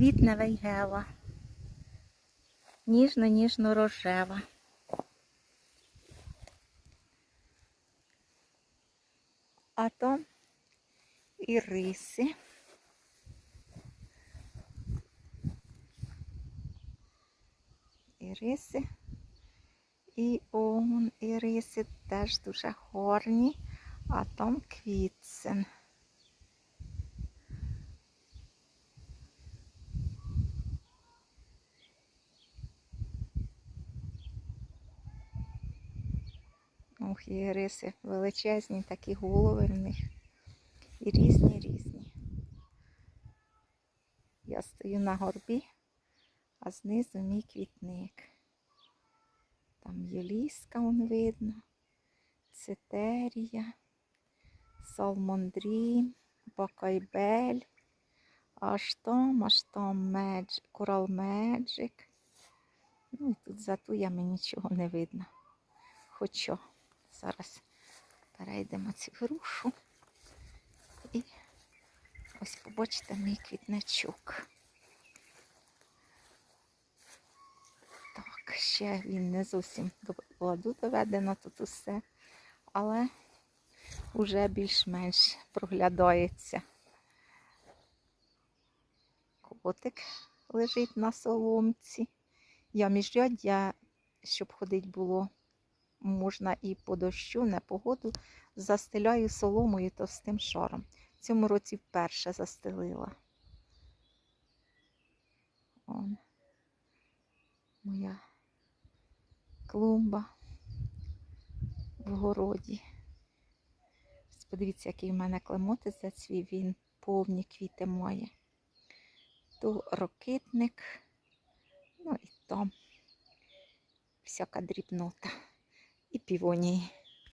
квітне вейгела. Ніжно-ніжно рожева. А то іриси. Іриси. І он іриси теж дуже горні, а там квітсен. Ох, іриси величезні, такі голови в них. І різні, різні. Я стою на горбі, а знизу мій квітник. Там є ліска, он видно, цитерія, салмондрі, бакайбель, аж там, аж там медж, корал меджик. Ну і тут за туями нічого не видно. Хоча зараз перейдемо цю грушу. І ось побачите мій квітничок. Так, ще він не зовсім до ладу доведено тут усе, але вже більш-менш проглядається. Котик лежить на соломці. Я міжряддя, щоб ходити було, можна і по дощу, не погоду, застеляю соломою товстим шаром. В цьому році вперше застелила. Он моя клумба в городі. Подивіться, який в мене клемотець зацвів, він повні квіти має. То рокитник, ну і там всяка дрібнота. І півонії.